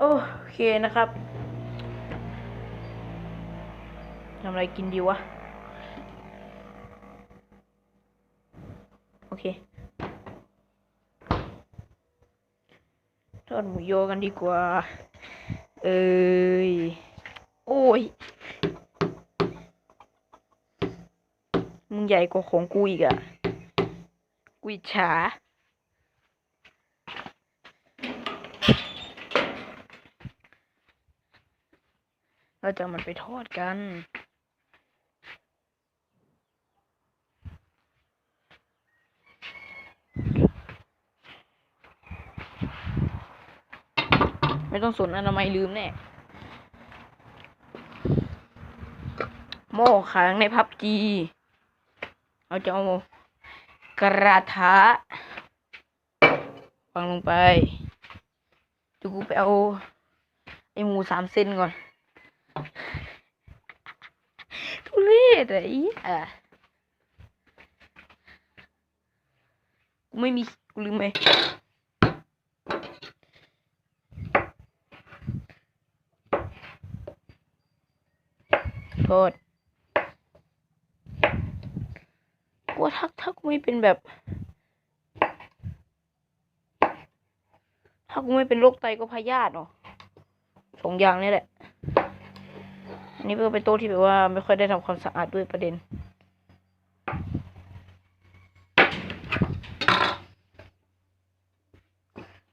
โอเคนะครับทำอะไรกินดีวะ โอเคทอดหมูโยกันดีกว่า เอ้ย โอ้ย มึงใหญ่กว่าของกูอีกอะกูอิจฉา เราจะมันไปทอดกัน ไม่ต้องสนอนามัยลืมแน่โม่ขังในพับจีเราจะเอากระทะวางลงไปดูกูไปเอาไอหมูสามเส้นก่อน ทุเรศอะไอ้อะกูไม่มีกูลืมไหมโทษกูว่าถ้าถ้ากูไม่เป็นแบบ ถ้ากูไม่เป็นโรคไตก็พยาธิเนาะสองอย่างนี่แหละ นนี้ก็เป็นโต๊ะที่แบบว่าไม่ค่อยได้ทำความสะอาดด้วยประเด็น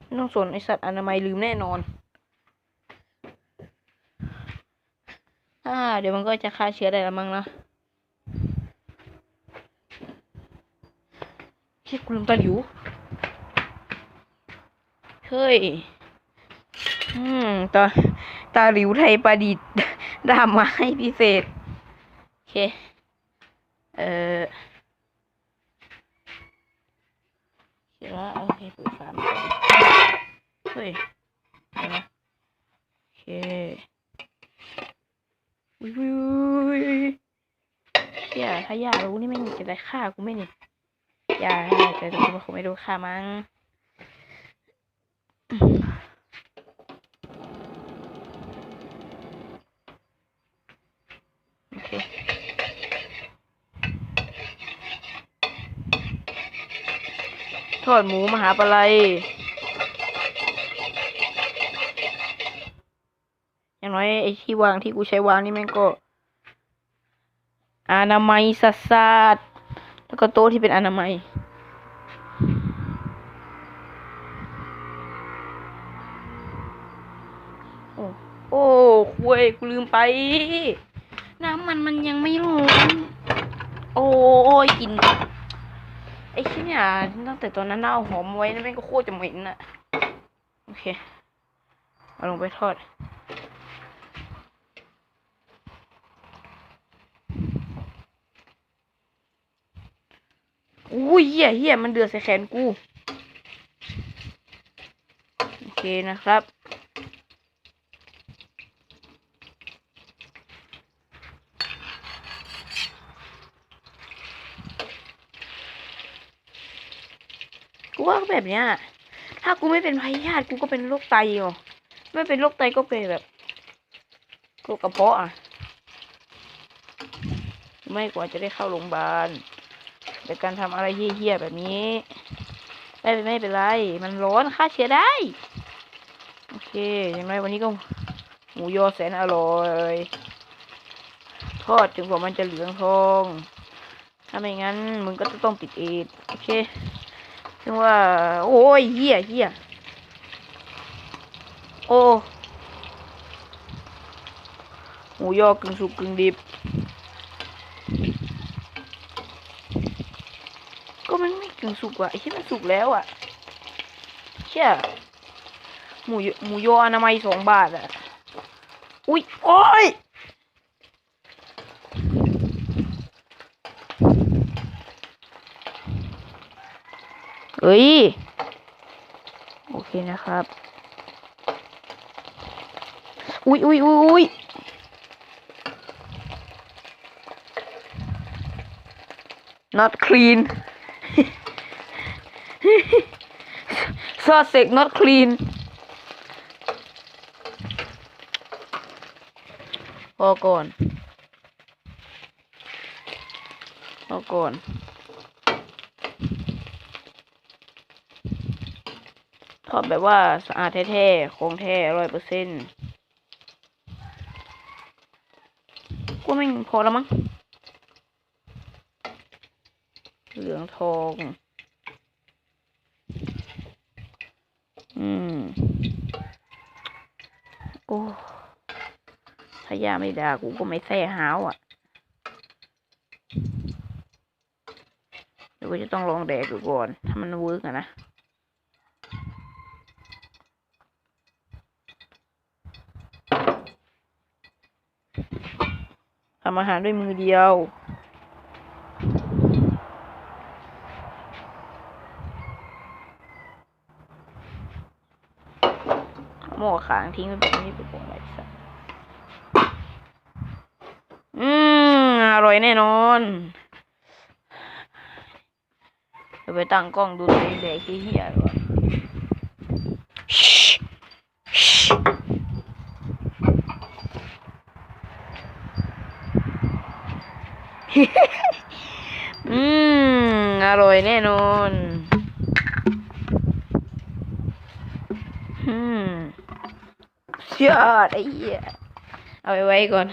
ไม่ต้องสนไอสัตว์อนามัยลืมแน่นอนอ่าเดี๋ยวมันก็จะฆ่าเชื้อได้ล้วมั้งนะเฮ้ยกูลืมตาหลิวเฮ้ย อืม ตา ตาหลิวไทยประดิษฐ์ ดามไม้พิเศษ โอเค เอ่อเขียว่าโอเคเปิดฝามาก่อนเฮ้ยนะโอเควิววิววิวเชี่ยถ้าย่ารู้นี่ไม่มีจะได้ฆ่ากูไม่นี่ย่าแต่กูคงไม่รู้ฆ่ามั้ง โอเค ท อดหมูมหาปลาไหลอย่างน้อยไอ้ที่วางที่กูใช้วางนี่แม่งก็อนามัยสัสสัสแล้วก็โต๊ะที่เป็นอนามัย โอ้โอ้คุยกูลืมไป น้ำมันมันยังไม่ร้อนโอ้ยกลินไอ้ชิ้น เนี่ยตั้งแต่ตอนนั้นเอาหอมไว้นะแม่งก็โคตรจะเหม็นอะโอเคเอาลงไปทอดอุ้ยเหี้ยเหี้ยมันเดือดใส่แขนกู โอเคนะครับ ว่าแบบเนี้ยถ้ากูไม่เป็นพยาธิกูก็เป็นโรคไตอะไม่เป็นโรคไตก็เป็นแบบโรคกระเพาะอะ ไม่กว่าจะได้เข้าโรงพยาบาลแต่การทำอะไรเฮี้ยๆแบบนี้ ไม่เป็นไม่เป็นไร มันร้อนฆ่าเชื้อได้ โอเค อย่างไรวันนี้ก็หมูยอแสนอร่อยทอดจนกว่ามันจะเหลืองทอง ถ้าไม่งั้นมึงก็จะต้องติดเอดโอเค ซึ่งว่า โอ้ยเหี้ยเหี้ยโอ้หมูยอกึ่งสุกกึ่งดิบ ก็มันไม่กึ่งสุกว่ะไอ้ที่มันสุกแล้วอะเชี่ยหมูยหมูยออนามัยสองบาทอะ อุ้ยโอ้ย เอ้ย โอเคนะครับ อุ้ยอุ้ยอุ้ยอุ้ยน็อตคลีนซอสเสกน็อตคลีนพอก่อนพอก่อน ทอดแบบว่าสะอาดแท้ๆ ของแท้ร้อยเปอร์เซ็นต์กูไม่พอแล้วมั้ง เหลืองทอง อืม โอ้ถ้ายาไม่ด่ากูก็ไม่แซ่หาวอะ เดี๋ยวกูจะต้องลองแดกดูก่อน ถ้ามันเวิร์กอะนะ ทำอาหารด้วยมือเดียว หม้อขางทิ้งไว้แบบนี้ไปก่อนไรสักอืม อร่อยแน่นอนเดี๋ยวไปตั้งกล้องดูตัวเองแดกที่เหี้ยก่อน อืม อร่อยแน่นอน อืมยอดไอ้เหี้ย เอาไปไว้ก่อน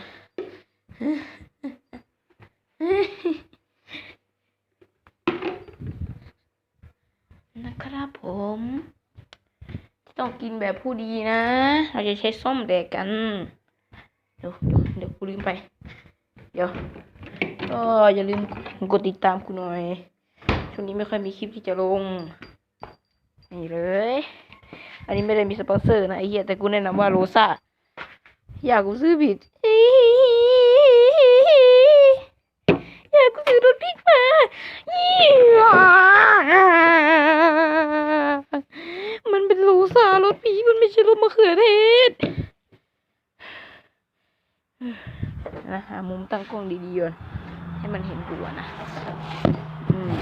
นะครับผม ต้องกินแบบผู้ดีนะ เราจะใช้ส้มแดกกัน เดี๋ยวเดี๋ยวกูลืมไป เดี๋ยว ก็อย่าลืมกดติดตามกูหน่อย ช่วงนี้ไม่ค่อยมีคลิปที่จะลง นี่เลย อันนี้ไม่ได้มีสปอนเซอร์นะไอ้เหี้ยแต่กูแนะนำว่าโรซ่าอยากกูซื้อผิดอยากกูซื้อรถพิกมามันเป็นโรซ่ารถพีมันไม่ใช่รถมะเขือเทศนะหามุมตั้งกล้องดีๆก่อน ให้มันเห็นกูอะนะอืม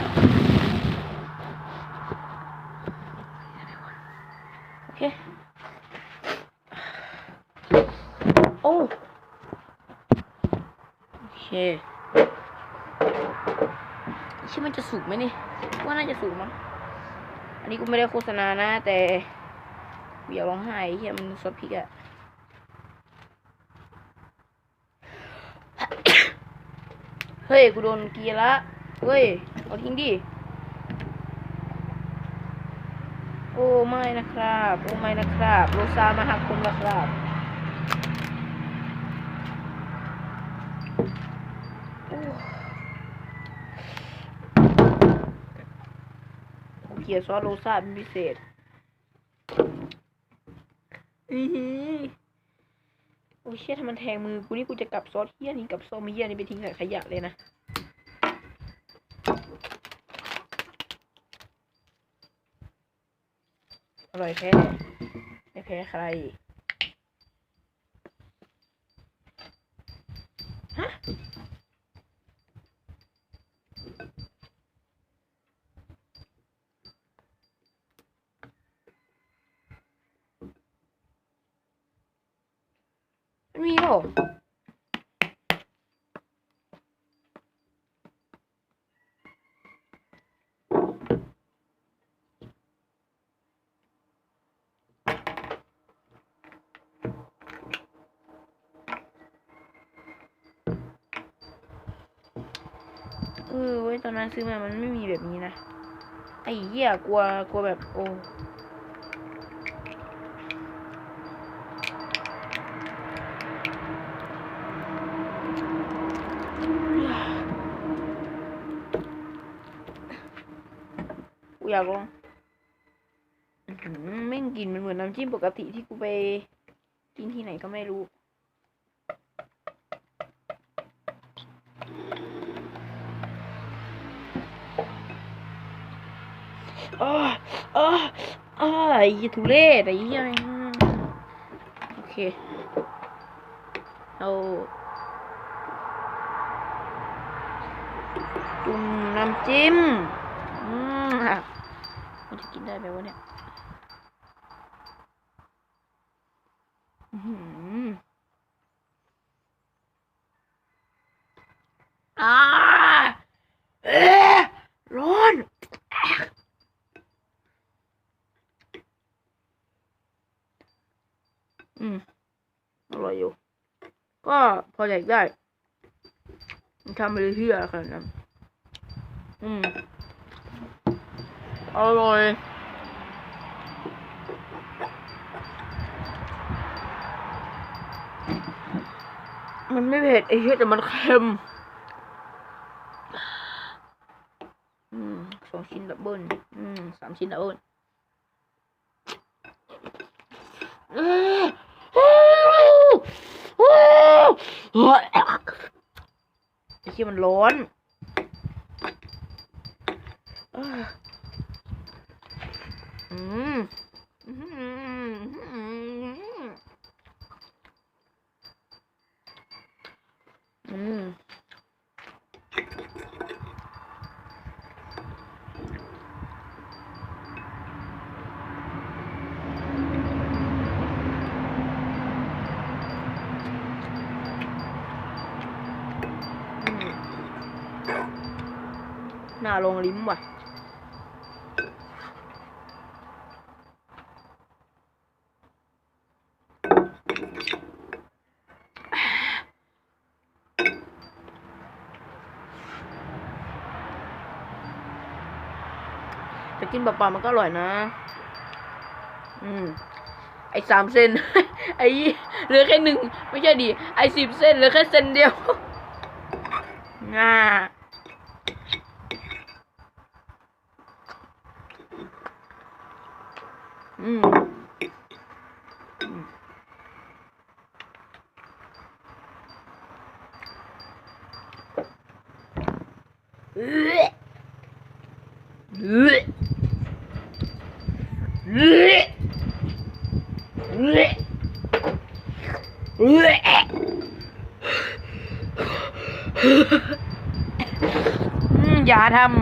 โอเค โอ้โอเคชื่อมันจะสุกไหมนี่ว่าน่าจะสุกมั้งอันนี้กูไม่ได้โฆษณานะ แต่เดี๋ยวร้องไห้เฮียมันซอสพริกอะ เฮ้ย กูโดนเกียร์ละ เฮ้ย เอาทิ้งดิ โอ้ไม่นะครับ โอ้ไม่นะครับ โรซามาหักคุณนะครับ เกียร์ซอสโรซาเป็นพิเศษ อือหือ อ้ยเชี่ยถ้ามันแทงมือกูนี่กูจะกลับซอสเฮี้ยนี้กับโซมีเฮี้ยนี่ไปทิ้งใส่ขยะเลยนะอร่อยแท้ไม่แพ้ใคร เปล่าเออเว้ยตอนนั้นซื้อมามันไม่มีแบบนี้นะไอ้เหี้ยกลัวกลัวแบบโอ้ อยากลองแม่งกลินมันเหมือนน้ำจิ้มปกติที่กูไปกินที่ไหนก็ไม่รู้ อ้าอ้าอ้าไอ้ทุเรศไอ้ยแม่งโอเค เอาจุ่มน้ำจิ้ม อืม มันจะกินได้ไหมวะเนี่ยอื้อหืออ่าเอ๊ะร้อนอืมอร่อยอยู่ ก็พออยกได้ทำไปเรื่อยๆขนาดนั้นอืม อร่อยมันไม่เผ็ดไอ้เหี้ยแต่มันเค็มอืมสองชิ้นดับเบิลอืมสามชิ้นดับเบิลไอ้เหี้ยมันร้อน อืมหน้าลงลิ้มว่ะ จะกินเปล่าๆมันก็อร่อยนะ อืม ไอ้สามเส้น ไอ้เหลือแค่หนึ่ง ไม่ใช่ดิ ไอ้สิบเส้นเหลือแค่เส้นเดียวง่าอืมอื อย่าทำ